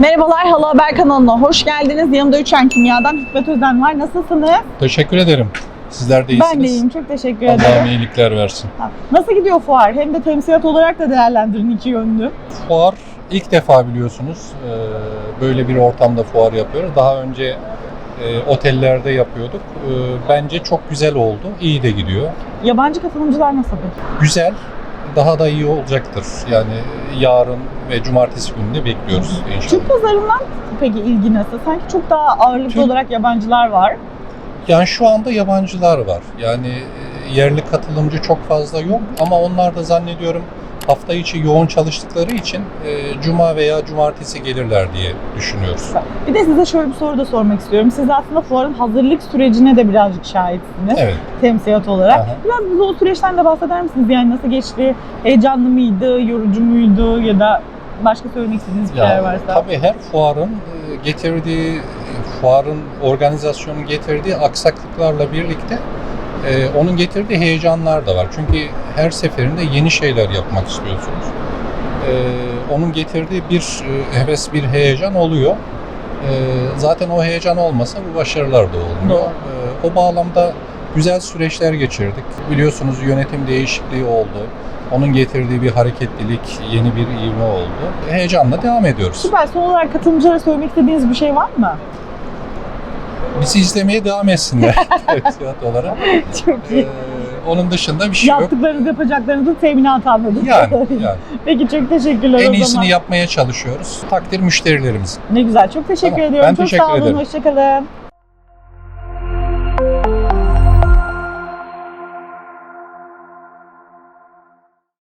Merhabalar Hala Haber kanalına hoş geldiniz. Yanımda Üçen Kimya'dan Hikmet Özen var. Nasılsınız? Teşekkür ederim. Sizler de iyisiniz. Ben de iyiyim. Çok teşekkür Allah'ım ederim. iyilikler versin. Ha, Nasıl gidiyor fuar? Hem de temsilat olarak da değerlendirin iki yönlü. Fuar ilk defa biliyorsunuz e, böyle bir ortamda fuar yapıyoruz. Daha önce e, otellerde yapıyorduk. E, Bence çok güzel oldu. İyi de gidiyor. Yabancı katılımcılar nasıl peki? Güzel. Daha da iyi olacaktır. Yani yarın ve cumartesi günü de bekliyoruz inşallah. Türk pazarından peki ilgi nasıl? Sanki çok daha ağırlıklı Türk- olarak yabancılar var. Yani şu anda yabancılar var. Yani e, yerli katılımcı çok fazla yok ama onlar da zannediyorum hafta içi yoğun çalıştıkları için e, cuma veya cumartesi gelirler diye düşünüyoruz. Bir de size şöyle bir soru da sormak istiyorum. Siz aslında fuarın hazırlık sürecine de birazcık şahitsiniz Evet. temsilat olarak. Aha. Biraz bize o süreçten de bahseder misiniz? Yani nasıl geçti? Heyecanlı mıydı? Yorucu muydu? Ya da başka söylemek istediğiniz bir şeyler varsa. tabii her fuarın e, getirdiği, fuarın organizasyonun getirdiği aksaklıklarla birlikte e, onun getirdiği heyecanlar da var. Çünkü her seferinde yeni şeyler yapmak istiyorsunuz. E, onun getirdiği bir e, heves, bir heyecan oluyor. E, zaten o heyecan olmasa bu başarılar da olmuyor. E, o bağlamda güzel süreçler geçirdik. Biliyorsunuz yönetim değişikliği oldu. Onun getirdiği bir hareketlilik, yeni bir ivme oldu. Heyecanla devam ediyoruz. Süper. Son olarak katılımcılara söylemek istediğiniz bir şey var mı? Bizi izlemeye devam etsinler tiyatro olarak. Çok iyi. Ee, onun dışında bir şey yok. Yaptıklarınız, yapacaklarınızın teminatı anladım. Yani, yani Peki çok teşekkürler en o zaman. iyisini yapmaya çalışıyoruz. Takdir müşterilerimiz. Ne güzel. Çok teşekkür Tamam, ediyorum. ben çok teşekkür sağ olun. ederim. Hoşçakalın.